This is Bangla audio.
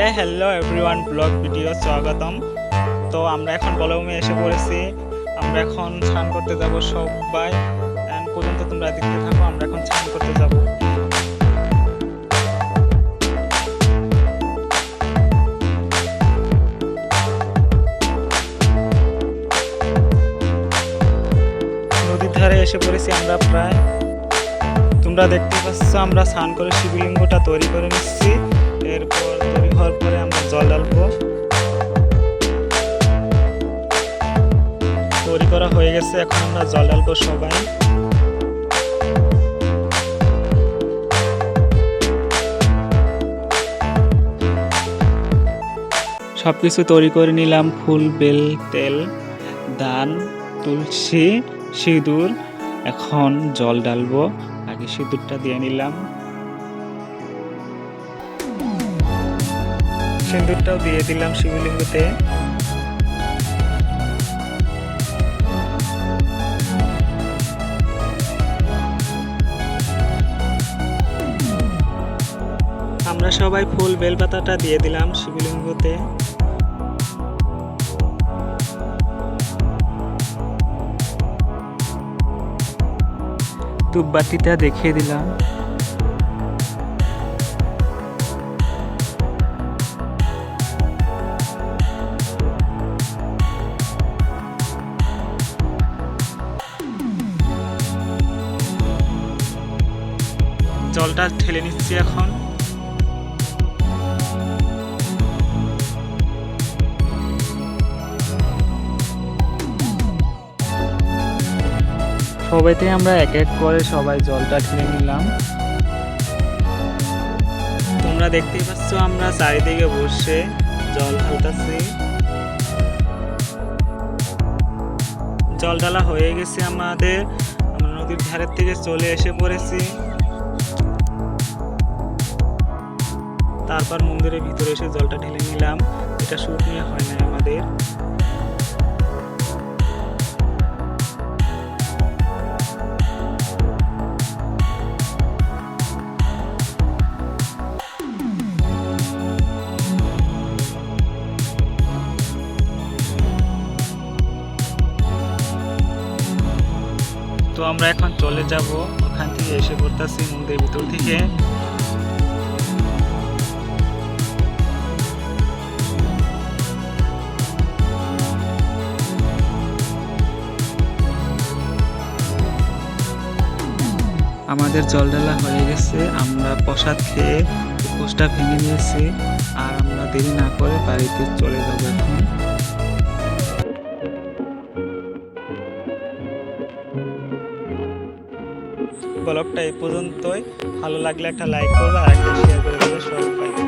Hey hello everyone blog video স্বাগতম। তো আমরা এখন বলভূমি এসে পড়েছি। আমরা এখন স্নান করতে যাব সবাই। পর্যন্ত তোমরা দেখতে থাকো, আমরা এখন স্নান করতে যাব। নদীর ধারে এসে পড়েছি আমরা প্রায়। তোমরা দেখতে পাচ্ছ, আমরা স্নান করে শিবলিঙ্গটা তৈরি করে নিচ্ছি। এরপর তৈরি হওয়ার পরে আমরা জল ঢালবো তৈরি করা হয়ে গেছে। এখন আমরা জল ঢালবো সবাই। সব কিছু তৈরি করে নিলাম। ফুল, বেল, তেল দান তুলসী, সিঁদুর। এখন জল ঢালবো। আগে সিঁদুরটা দিয়ে নিলাম। সিঁদুরটাও দিয়ে দিলাম শিবলিঙ্গতে। আমরা সবাই ফুল বেলপাতাটা দিয়ে দিলাম শিবলিঙ্গতে। ধূপবাতিটা দেখিয়ে দিলাম। জলটা ঠেলে নিচ্ছি এখন। সবাইতে আমরা এক এক করে সবাই জলটা ঢেলে নিলাম। তোমরা দেখতেই পাচ্ছ আমরা চারিদিকে বসে জল ঢালতেছি। জল ঢালা হয়ে গেছে আমাদের। নদীর ধারের থেকে চলে এসে পড়েছি। তারপর মন্দিরের ভিতরে এসে জলটা ঢেলে নিলাম। এটা শুট নিয়ে হয় না আমাদের। তো আমরা এখন চলে যাব। ওখান থেকে এসে পড়তেছি মন্দিরের ভিতর থেকে। আমাদের জল ডালা হয়ে গেছে। আমরা প্রসাদ খেয়ে উপোসটা ভেঙে নিয়েছি আর আমরা দেরি না করে বাড়িতে চলে যাব এখন। ব্লগটা এই পর্যন্তই। ভালো লাগলে একটা লাইক করবে আর একটা শেয়ার করে দেবে সবাই।